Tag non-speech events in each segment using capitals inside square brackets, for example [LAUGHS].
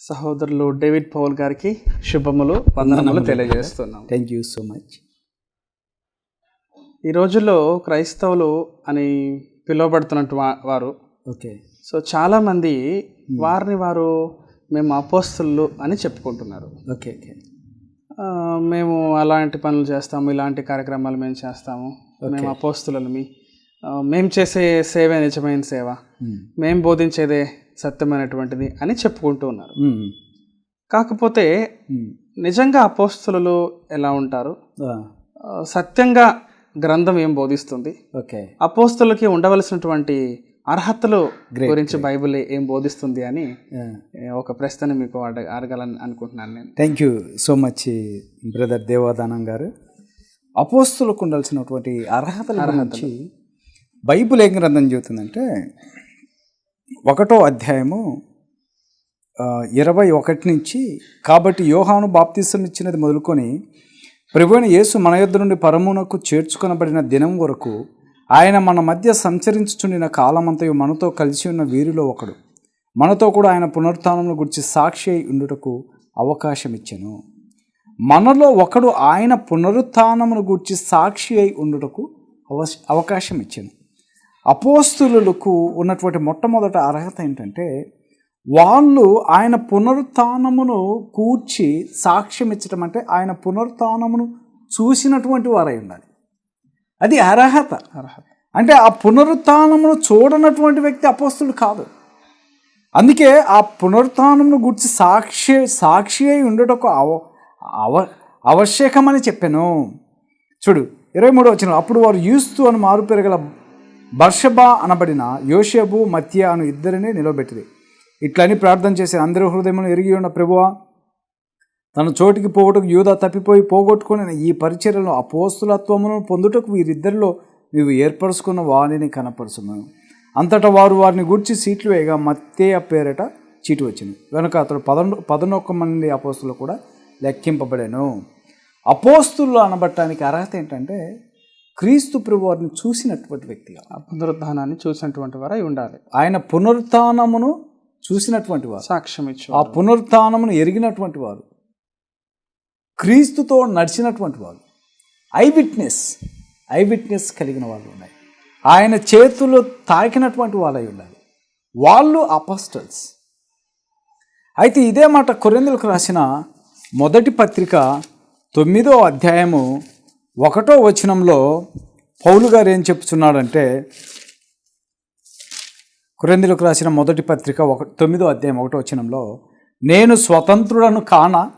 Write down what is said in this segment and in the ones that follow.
సహోదరులు David Paul గారికి శుభములు వందనములు తెలియజేస్తున్నాం. థ్యాంక్ యూ సో మచ్ ఈ రోజుల్లో క్రైస్తవులు అని పిలువబడుతున్నట్టు వారు. ఓకే సో చాలామంది వారిని వారు మేము అపోస్తులు అని చెప్పుకుంటున్నారు. ఓకే ఓకే మేము అలాంటి పనులు చేస్తాము ఇలాంటి కార్యక్రమాలు మేము చేస్తాము. మేము అపోస్తులమి మేము చేసే సేవే నిజమైన సేవ. మేము బోధించేదే సత్యమైనటువంటిది అని చెప్పుకుంటూ ఉన్నారు. కాకపోతే నిజంగా అపోస్తులు ఎలా ఉంటారు? సత్యంగా గ్రంథం ఏం బోధిస్తుంది? ఓకే. అపోస్తులకి ఉండవలసినటువంటి అర్హతలు గురించి బైబిల్ ఏం బోధిస్తుంది అని ఒక ప్రశ్న మీకు అడగ అడగాలని అనుకుంటున్నాను నేను. Thank you so much brother Devadanam గారు. అపోస్తులకు ఉండాల్సినటువంటి అర్హతల. గురించి బైబిల్ ఏం గ్రంథం చెబుతుందంటే ఒకటో అధ్యాయము ఇరవై ఒకటి నుంచి కాబట్టి యోహాను బాప్తిసం ఇచ్చినది మొదలుకొని ప్రభువైన యేసు మన యొద్ద నుండి పరమునకు చేర్చుకొనబడిన దినం వరకు ఆయన మన మధ్య సంచరించుచుండిన కాలమంతయు మనతో కలిసి ఉన్న వీరిలో ఒకడు. మనతో కూడా ఆయన పునరుత్నంను గురించి సాక్షి అయి ఉండుటకు అవకాశం ఇచ్చాను. మనలో ఒకడు ఆయన పునరుత్నమును గురించి సాక్షి అయి ఉండుటకు అవశ అవకాశం ఇచ్చాను. అపోస్తులకు ఉన్నటువంటి మొట్టమొదట అర్హత ఏంటంటే వాళ్ళు ఆయన పునరుత్థానమును కూర్చి సాక్ష్యం ఇచ్చటం అంటే ఆయన పునరుత్థానమును చూసినటువంటి వారై ఉండాలి. అది అర్హత. అర్హత. అంటే ఆ పునరుత్థానమును చూడనటువంటి వ్యక్తి అపోస్తుడు కాదు. అందుకే ఆ పునరుత్థానమును గురించి సాక్షి సాక్షి అయి ఉండటకు అవ అవ ఆవశ్యకమని చెప్పాను. చూడు ఇరవై మూడు వచ్చిన అప్పుడు వారు యూస్తు అని మారు పెరగల బర్షబా అనబడిన యోషేబు మత్య అను ఇద్దరిని నిలబెట్టింది ఇట్లని ప్రార్థన చేసిన అందరి హృదయమును ఎరిగి ఉన్న ప్రభువా తన చోటికి పోవుటకు యూదా తప్పిపోయి పోగొట్టుకుని ఈ పరిచర్యలో అపోస్తులత్వమును పొందుటకు వీరిద్దరిలో నీవు ఏర్పరచుకున్న వాణిని కనపరుచును అంతటా వారు వారిని గుర్చి సీట్లు వేయగా మత్తేయ పేరట చీటు వచ్చింది. వెనుక అతడు పదకొండు పదనొక్క మంది అపోస్తులు కూడా లెక్కింపబడాను. అపోస్తులు అనబట్టడానికి అర్హత ఏంటంటే క్రీస్తు ప్రభు వారిని చూసినటువంటి వ్యక్తిగా ఆ పునరుద్ధానాన్ని చూసినటువంటి వారు ఉండాలి. ఆయన పునరుత్థానమును చూసినటువంటి వారు. సాక్ష్యం ఇచ్చు ఆ పునరుత్థానమును ఎరిగినటువంటి వారు. క్రీస్తుతో నడిచినటువంటి వారు. ఐ విట్నెస్ ఐ విట్నెస్ కలిగిన వాళ్ళు ఉన్నాయి. ఆయన చేతులు తాకినటువంటి వాళ్ళై ఉండాలి. వాళ్ళు అపస్టల్స్. అయితే ఇదే మాట కొరిందులకు రాసిన మొదటి పత్రిక తొమ్మిదో అధ్యాయము ఒకటో వచనంలో పౌలు గారు ఏం చెప్తున్నాడంటే కొరిందులకు రాసిన మొదటి పత్రిక ఒక తొమ్మిదో అధ్యాయం ఒకటో వచనంలో నేను స్వతంత్రులను కానా?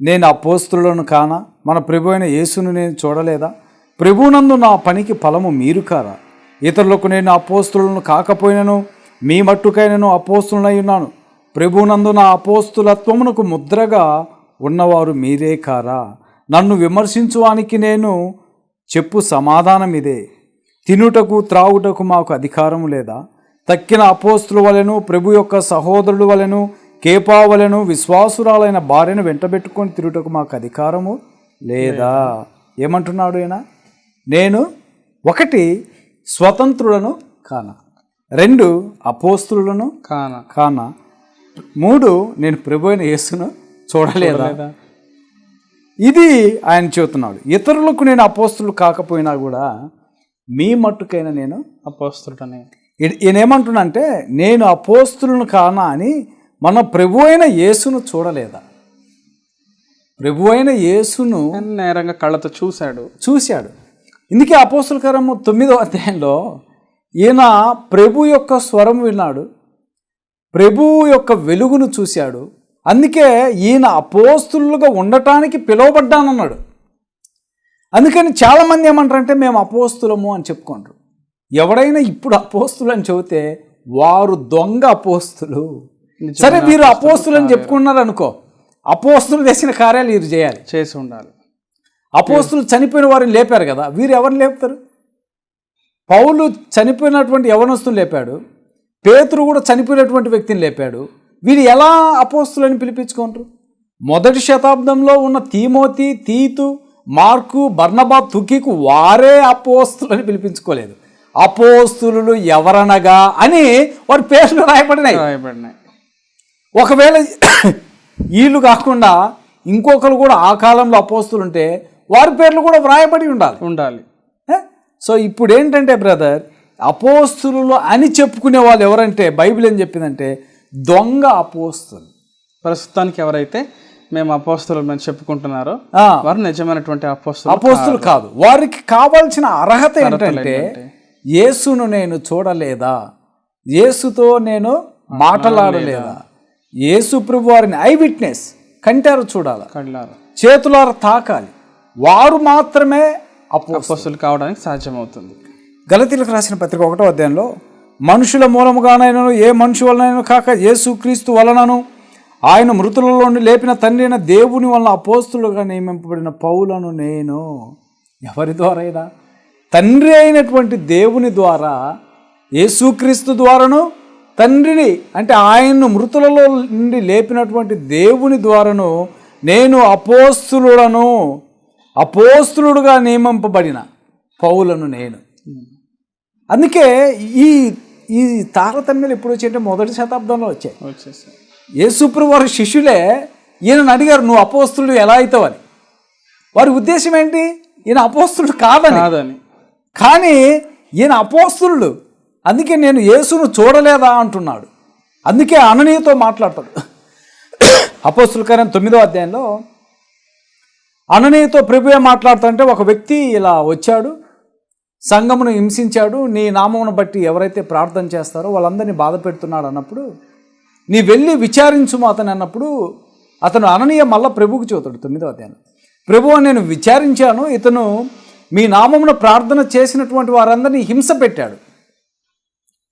నేను అపోస్తులను కానా? మన ప్రభు అయిన యేసును నేను చూడలేదా? ప్రభునందు నా పనికి ఫలము మీరు కారా? ఇతరులకు నేను అపోస్తులను కాకపోయినను మీ మట్టుకైనను అపోస్తులనై ఉన్నాను. ప్రభునందు నా అపోస్తులత్వమునకు ముద్రగా ఉన్నవారు మీరే కారా? నన్ను విమర్శించువానికి నేను చెప్పు సమాధానం ఇదే. తినుటకు త్రాగుటకు మాకు అధికారం లేదా? తక్కిన అపోస్తుల వలెను ప్రభు యొక్క సహోదరుల వలెను కేపా వలెను విశ్వాసురాలైన భార్యను వెంటబెట్టుకొని తిరుగుటకు మాకు అధికారము లేదా? ఏమంటున్నాడు ఆయన నేను ఒకటి స్వతంత్రులను కాన? రెండు అపోస్తులను కాన. కాన? మూడు నేను ప్రభు అయిన యేసును చూడలేదా? లేదా? ఇది ఆయన చెబుతున్నాడు. ఇతరులకు నేను అపోస్తులు కాకపోయినా కూడా మీ మట్టుకైనా నేను అపోస్తుడని ఈయన ఏమంటున్నా అంటే నేను అపోస్తులను కానా అని మన ప్రభు అయిన యేసును చూడలేదా? ప్రభు అయిన యేసును నేరంగా కళ్ళతో చూశాడు. చూశాడు. ఇందుకే అపోస్తుల కరము తొమ్మిదో అధ్యాయంలో ఈయన ప్రభు యొక్క స్వరం విన్నాడు. ప్రభు యొక్క వెలుగును చూశాడు. అందుకే ఈయన అపోస్తులుగా ఉండటానికి పిలువబడ్డానన్నాడు. అందుకని చాలామంది ఏమంటారంటే మేము అపోస్తులము అని చెప్పుకుంటారు. ఎవడైనా ఇప్పుడు అపోస్తులు అని చెబితే వారు దొంగ అపోస్తులు. సరే వీరు అపోస్తులు అని చెప్పుకున్నారు అనుకో అపోస్తులు చేసిన కార్యాలు వీరు చేయాలి. చేసి ఉండాలి. అపోస్తులు చనిపోయిన వారిని లేపారు కదా వీరు ఎవరిని లేపుతారు? పౌలు చనిపోయినటువంటి యవనస్తుని లేపాడు పేతురు కూడా చనిపోయినటువంటి వ్యక్తిని లేపాడు వీరు ఎలా అపోస్తులని పిలిపించుకుంటారు మొదటి శతాబ్దంలో ఉన్న తీమోతి తీతు మార్కు బర్నబా తుకికు వారే అపోస్తులని పిలిపించుకోలేదు. అపోస్తులు ఎవరనగా అని వారి పేర్లు రాయబడినాయి. రాయబడినాయి. ఒకవేళ వీళ్ళు కాకుండా ఇంకొకరు కూడా ఆ కాలంలో అపోస్తులు ఉంటే వారి పేర్లు కూడా వ్రాయబడి ఉండాలి. ఉండాలి? సో ఇప్పుడు ఏంటంటే బ్రదర్ అపోస్తులు అని చెప్పుకునే వాళ్ళు ఎవరంటే బైబిల్ ఏం చెప్పిందంటే దొంగ అపోస్తులు. ప్రస్తుతానికి ఎవరైతే మేము అపోస్తులు మేము చెప్పుకుంటున్నారో వారు నిజమైనటువంటి అపోస్తులు అపోస్తులు కాదు. వారికి కావాల్సిన అర్హత ఏంటంటే యేసును నేను చూడలేదా? యేసుతో నేను మాట్లాడలేదా? యేసు ప్రభు వారిని ఐ విట్నెస్. కంటారు చూడాలి? కళ్ళారు? చేతులార తాకాలి. వారు మాత్రమే అపో అపోస్తులు కావడానికి సాధ్యమవుతుంది. గలతీలకు రాసిన పత్రిక ఒకటో అధ్యాయంలో మనుషుల మూలముగానైనను ఏ మనుషు వలనైనా కాక యేసుక్రీస్తు వలనను ఆయన మృతులలో నుండి లేపిన తండ్రి అయిన దేవుని వలన అపోస్తులుగా నియమింపబడిన పౌలను నేను. ఎవరి ద్వారైనా తండ్రి అయినటువంటి దేవుని ద్వారా యేసుక్రీస్తు ద్వారాను తండ్రిని అంటే ఆయన్ను మృతులలో నుండి లేపినటువంటి దేవుని ద్వారాను నేను అపోస్తులులను అపోస్తులుడుగా నియమింపబడిన పౌలను నేను. అందుకే ఈ ఈ తారతమ్యాలు ఎప్పుడు వచ్చాయంటే మొదటి శతాబ్దంలో వచ్చాయి. యేసుప్రభు వారి శిష్యులే ఈయనను అడిగారు నువ్వు అపోస్తులు ఎలా అవుతావని వారి ఉద్దేశం ఏంటి? ఈయన అపోస్తులు కాదని. కాదని. కానీ ఈయన అపోస్తులు అందుకే నేను యేసును చూడలేదా అంటున్నాడు. అందుకే అననీయతో మాట్లాడతాడు. అపోస్తుల కార్యం తొమ్మిదో అధ్యాయంలో అననీయతో ప్రభువే మాట్లాడుతుంటే ఒక వ్యక్తి ఇలా వచ్చాడు. సంఘమును హింసించాడు నీ నామమును బట్టి ఎవరైతే ప్రార్థన చేస్తారో వాళ్ళందరినీ బాధ పెడుతున్నాడు అన్నప్పుడు నీ వెళ్ళి విచారించుము అతను అన్నప్పుడు అతను అననీయ మళ్ళా ప్రభువుకి చూతాడు తొమ్మిదో అధ్యాయం ప్రభువు నేను విచారించాను ఇతను మీ నామమున ప్రార్థన చేసినటువంటి వారందరినీ హింస పెట్టాడు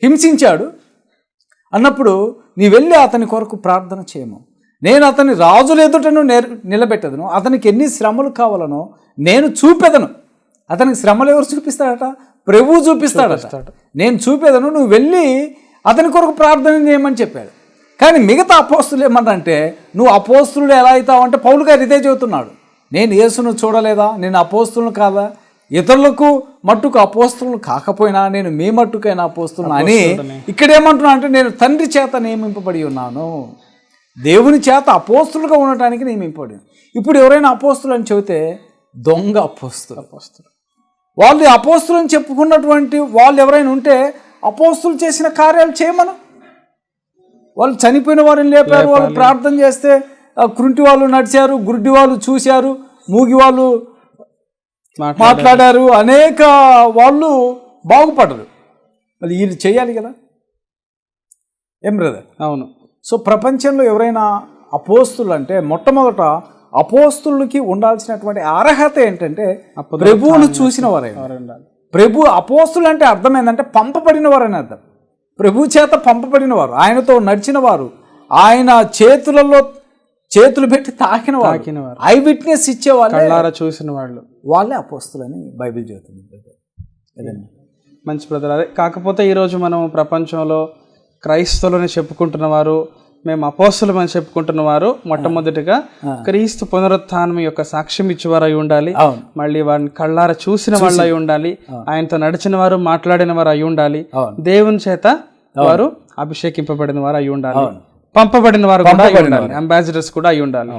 హింసించాడు. అన్నప్పుడు నీ వెళ్ళి అతని కొరకు ప్రార్థన చేయము. నేను అతని రాజుల ఎదుటను నేర్ నిలబెట్టదను అతనికి ఎన్ని శ్రమలు కావాలనో నేను చూపెదను. అతనికి శ్రమలు ఎవరు చూపిస్తాడట ప్రభువు చూపిస్తాడట. నేను చూపేదను నువ్వు వెళ్ళి అతని కొరకు ప్రార్థన చేయమని చెప్పాడు. కానీ మిగతా అపోస్తులు ఏమన్నంటే నువ్వు అపోస్తులు ఎలా అవుతావు? అంటే పౌలు గారు ఇదే చెబుతున్నాడు. నేను యేసును చూడలేదా? నేను అపోస్తులను కాదా? ఇతరులకు మట్టుకు అపోస్తులను కాకపోయినా నేను మీ మట్టుకైనా అపోస్తులను అని ఇక్కడ ఏమంటున్నా అంటే నేను తండ్రి చేత నియమింపబడి ఉన్నాను. దేవుని చేత అపోస్తులుగా ఉండటానికి నియమింపబడి ఇప్పుడు ఎవరైనా అపోస్తులు అని చెబితే దొంగ అపోస్తులు. అపోస్తులు. వాళ్ళు అపోస్తులు అని చెప్పుకున్నటువంటి వాళ్ళు ఎవరైనా ఉంటే అపోస్తులు చేసిన కార్యాలు చేయమను. వాళ్ళు చనిపోయిన వారిని లేపారు వాళ్ళు ప్రార్థన చేస్తే కృంటి వాళ్ళు నడిచారు గుడ్డి వాళ్ళు చూశారు మూగి వాళ్ళు మాట్లా మాట్లాడారు. అనేక వాళ్ళు బాగుపడరు. మరి వీళ్ళు చేయాలి కదా? ఏం బ్రదర్? అవును. సో ప్రపంచంలో ఎవరైనా అపోస్తులు అంటే మొట్టమొదట అపోస్తులకి ఉండాల్సినటువంటి అర్హత ఏంటంటే ప్రభువును చూసిన వారే ప్రభు అపోస్తులు అంటే అర్థం ఏంటంటే పంపబడిన వారు అని అర్థం. ప్రభు చేత పంపబడిన వారు ఆయనతో నడిచిన వారు ఆయన చేతులలో చేతులు పెట్టి తాకిన తాకిన వారు. ఐ విట్నెస్ ఇచ్చే వాళ్ళే కళ్ళారా చూసిన వాళ్ళు. వాళ్ళే అపోస్తులని బైబిల్ చెబుతుంది. మంచి బ్రదర్ అదే కాకపోతే ఈరోజు మనం ప్రపంచంలో క్రైస్తవులని చెప్పుకుంటున్న వారు మేము అపోస్తులం అని చెప్పుకుంటున్న వారు మొట్టమొదటిగా క్రీస్తు పునరుత్థానం యొక్క సాక్ష్యం ఇచ్చేవారు అయి ఉండాలి మళ్ళీ వారిని కళ్ళార చూసిన వాళ్ళు అయి ఉండాలి ఆయనతో నడిచిన వారు మాట్లాడిన వారు అయి ఉండాలి. దేవుని చేత వారు అభిషేకింపబడిన వారు అయి ఉండాలి. పంపబడిన వారు కూడా అయి ఉండాలి. అంబాసిడర్స్ కూడా అయి ఉండాలి.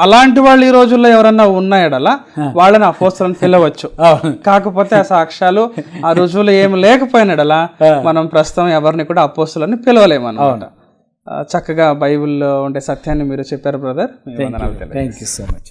అలాంటి వాళ్ళు ఈ రోజుల్లో ఎవరన్నా ఉన్నాయడలా వాళ్ళని అపోస్తులను పిలవచ్చు. [LAUGHS] కాకపోతే ఆ సాక్ష్యాలు ఆ రుజువులు ఏమి లేకపోయినడలా మనం ప్రస్తుతం ఎవరిని కూడా అపోస్తులని పిలవలేము అనమాట చక్కగా బైబిల్లో ఉండే సత్యాన్ని మీరు చెప్పారు brother. Thank you so much